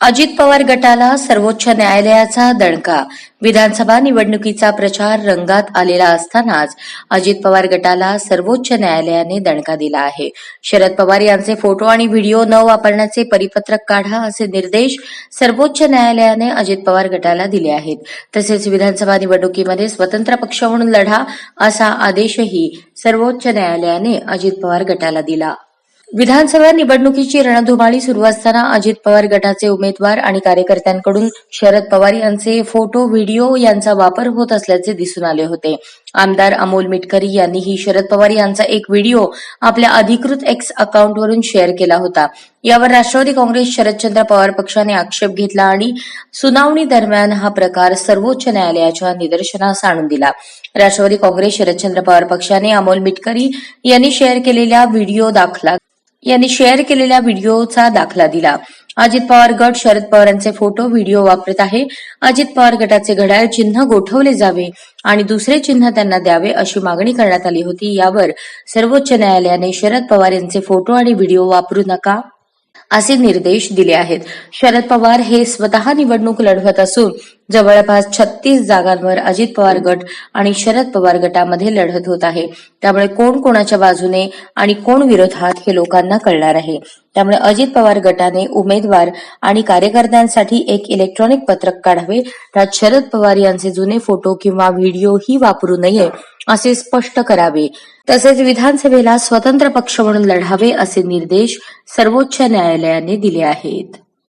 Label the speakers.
Speaker 1: अजित पवार गटाला सर्वोच्च न्यायालयाचा दणका. विधानसभा निवडणुकीचा प्रचार रंगात आलेला असतानाच अजित पवार गटाला सर्वोच्च न्यायालयाने दणका दिला आहे. शरद पवार यांचे फोटो आणि व्हिडिओ न वापरण्याचे परिपत्रक काढा असे निर्देश सर्वोच्च न्यायालयाने अजित पवार गटाला दिले आहेत. तसेच विधानसभा निवडणुकीमध्ये स्वतंत्र पक्ष म्हणून लढा असा आदेशही सर्वोच्च न्यायालयाने अजित पवार गटाला दिला. विधानसभा निवडणुकीची रणधुमाळी सुरू असताना अजित पवार गटाचे उमेदवार आणि कार्यकर्त्यांकडून शरद पवार यांचे फोटो व्हिडिओ यांचा वापर होत असल्याचे दिसून आले होते. आमदार अमोल मिटकरी यांनीही शरद पवार यांचा एक व्हिडिओ आपल्या अधिकृत एक्स अकाउंटवरून शेअर केला होता. यावर राष्ट्रवादी काँग्रेस शरदचंद्र पवार पक्षाने आक्षेप घेतला आणि सुनावणी दरम्यान हा प्रकार सर्वोच्च न्यायालयाच्या निदर्शनास आणून दिला. राष्ट्रवादी काँग्रेस शरदचंद्र पवार पक्षाने अमोल मिटकरी यांनी शेअर केलेला व्हिडिओ दाखला यांनी शेअर केलेल्या व्हिडिओचा दाखला दिला. अजित पवार गट शरद पवारांचे फोटो व्हिडिओ वापरत आहे. अजित पवार गटाचे घड्याळ चिन्ह गोठवले जावे आणि दुसरे चिन्ह त्यांना द्यावे अशी मागणी करण्यात आली होती. यावर सर्वोच्च न्यायालयाने शरद पवार यांचे फोटो आणि व्हिडिओ वापरू नका. असे निर्देश दिले आहेत. शरद पवार हे स्वतः निवडणूक लढवत असून जवळपास छत्तीस जागांवर अजित पवार गट आणि शरद पवार गटामध्ये लढत होत आहे. त्यामुळे कोण कोणाच्या बाजूने आणि कोण विरोधात हे लोकांना कळणार आहे. त्यामुळे अजित पवार गटाने उमेदवार आणि कार्यकर्त्यांसाठी एक इलेक्ट्रॉनिक पत्रक काढावे. त्यात शरद पवार यांचे जुने फोटो किंवा व्हिडिओही वापरू नये असे स्पष्ट करावे. तसेच विधानसभेला स्वतंत्र पक्ष म्हणून लढावे असे निर्देश सर्वोच्च न्यायालयाने दिले आहेत.